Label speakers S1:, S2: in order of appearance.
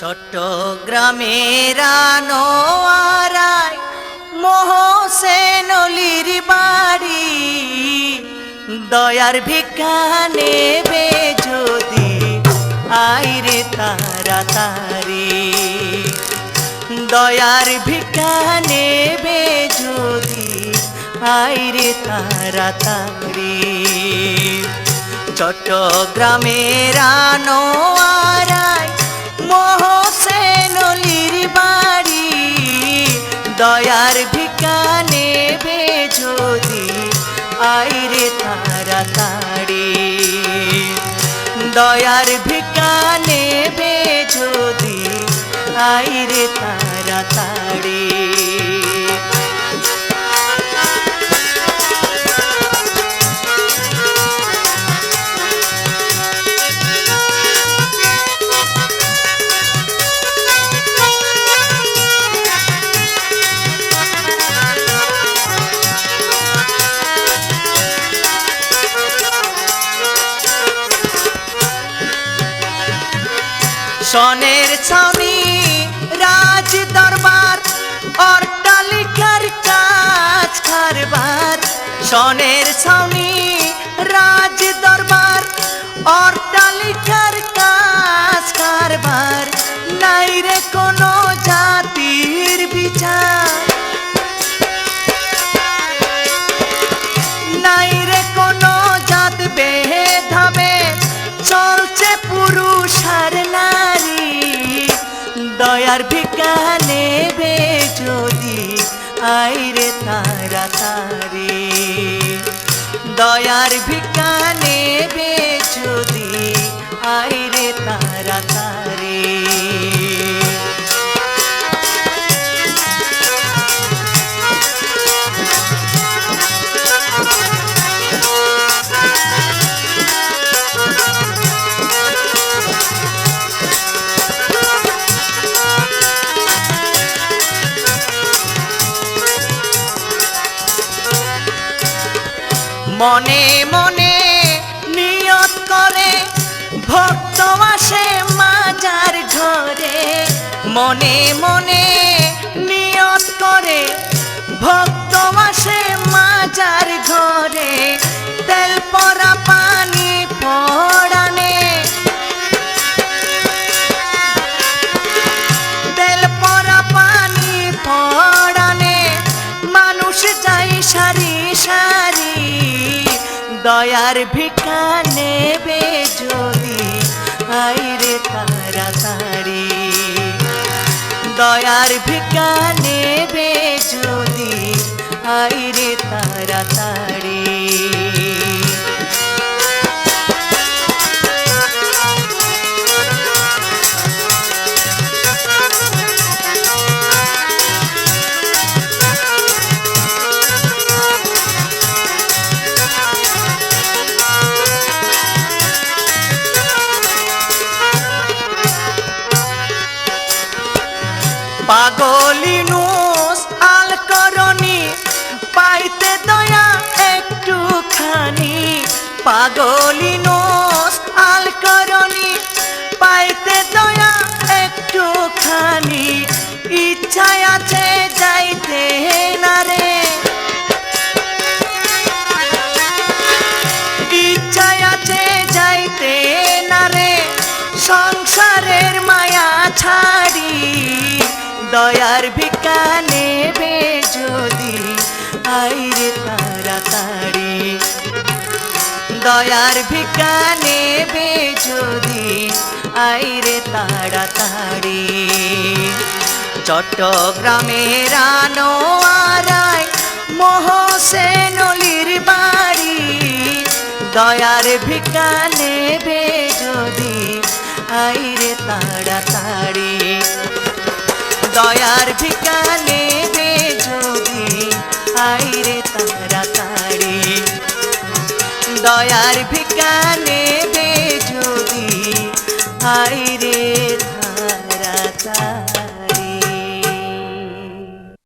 S1: চট্টগ্রামের আনোয়ারায় মোহসেন অলির বাড়ি। দয়ার ভিক্ষা নেবে যদি আইরে তারা তারি। দয়ার ভিক্ষা নেবে যদি আইরে তারা তারি। চট্টগ্রামের আনোয়ারায় মোহসেন অলির বাড়ি, দয়ার ভিক্ষা নেবে যদি আইরে তারা তাড়ি। দয়ার ভিক্ষা নেবে যদি আইরে তারা তাড়ি। সনের স্বামী রাজ দরবার অট্টালিকার কাজ কারবার। সনের ছাউনি দয়ার ভিক্ষা নেবে যদি আইরে তারা তারে। দয়ার ভিক্ষা নেবে যদি আইরে তারা তারি। মনে মনে নিয়ত করে, ভক্ত আসে মাজার ঘরে। মনে মনে নিয়ত করে, ভক্ত আসে মাজার ঘরে। তেল পরা দয়ার ভিক্ষা নেবে যদি আইরে তারি দয়ার ভিক্ষা নেবে যদি আইরে তারা। পাগলিনুস আল করনি পাইতে দয়া একটুখানি। পাগলিনুস দয়ার ভিক্ষা নেবে যদি আইরে তারা তাড়ি দয়ার ভিক্ষা নেবে যদি আইরে তাড়াতাড়ি। চট্টগ্রামের আনোয়ারায় মোহসেন অলির বাড়ি। দয়ার ভিক্ষা নেবে যদি আইরে তাড়াতাড়ি। দয়ার ভিক্ষা নেবে যদি আইরে তাড়াতাড়ি দয়ার ভিক্ষা নেবে যদি আই